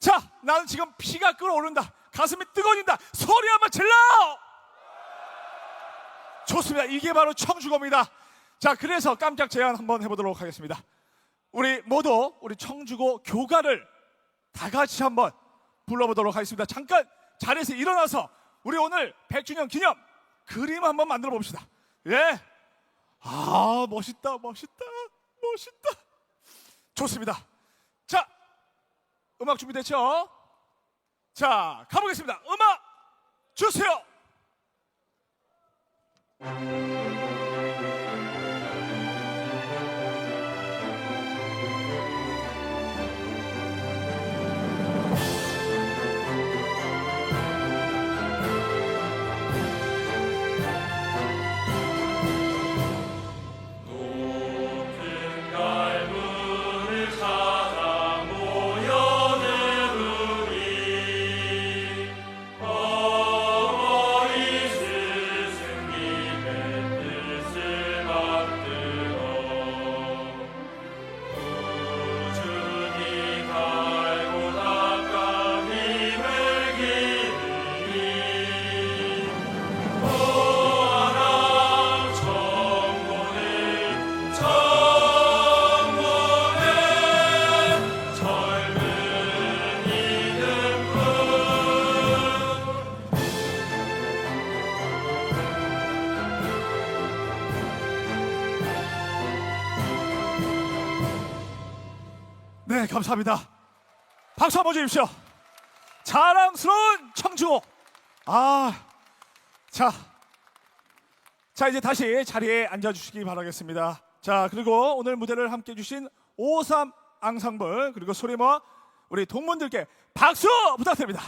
자, 나는 지금 피가 끓어오른다. 가슴이 뜨거워진다. 소리 한번 질러! 좋습니다. 이게 바로 청주고입니다. 자, 그래서 깜짝 제안 한번 해보도록 하겠습니다. 우리 모두 우리 청주고 교가를 다 같이 한번 불러보도록 하겠습니다. 잠깐 자리에서 일어나서 우리 오늘 100주년 기념 그림 한번 만들어 봅시다. 예. 아, 멋있다, 멋있다, 멋있다. 좋습니다. 자, 음악 준비됐죠? 자, 가보겠습니다. 음악 주세요. 네, 감사합니다. 박수 한번 주십시오. 자랑스러운 청주고. 아, 자, 자 이제 다시 자리에 앉아주시기 바라겠습니다. 자 그리고 오늘 무대를 함께 해주신 오삼 앙상블 그리고 소리모 우리 동문들께 박수 부탁드립니다.